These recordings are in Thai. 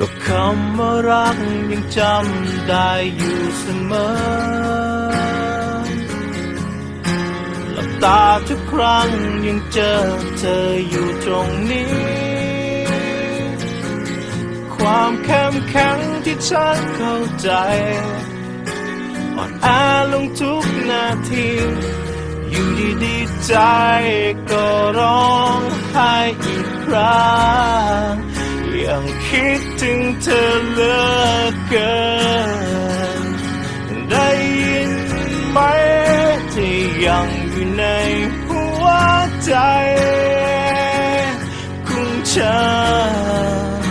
กับคำว่ารักยังจำได้อยู่เสมอ หลับตาทุกครั้งยังเจอเธออยู่ตรงนี้ ความเข้มแข็งที่ฉันเข้าใจ อ่อนแอลงทุกนาที อยู่ดีๆใจก็ร้องไห้อีกครั้งยังคิด ถึงเธอเลือเกิน ได้ยินไหมที่ยังอยู่ในหัวใจของฉัน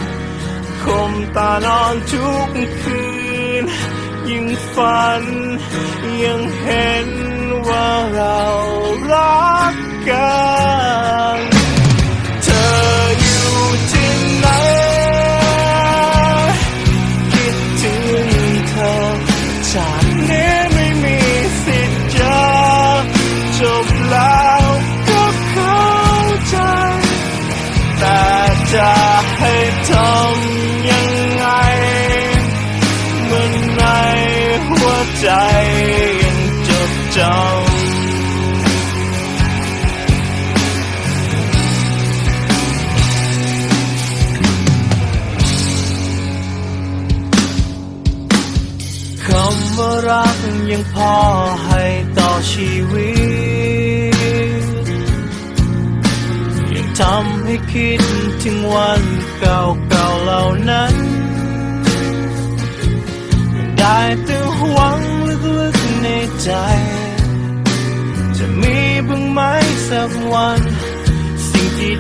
คมตานอนทุกคืน ยิ่งฝัน ยังเห็นว่าเรารักกัน คำว่ารักยังพอให้ต่อชีวิต ยังทำให้คิดถึงวันเก่าๆเหล่านั้นได้แต่หวังลึกๆในใจ จะมีบ้างไหมสักวัน สิ่งที่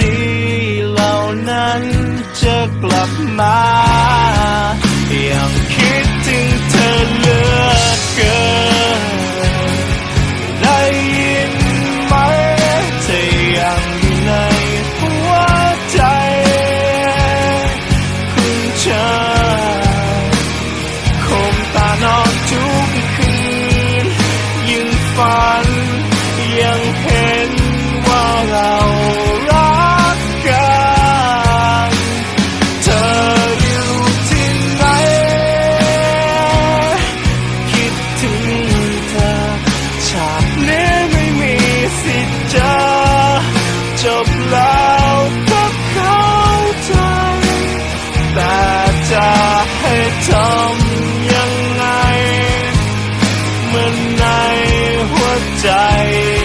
ดีๆเหล่านั้นจะกลับมา ธอคงตานอนทุกคืนยังฝันยังเห็นว่าเรารักกัน เธออยู่ที่ไหนคิดถึงเธอฉาตินี้ไม่มีสิทธิ์เจอจบแล้ว die.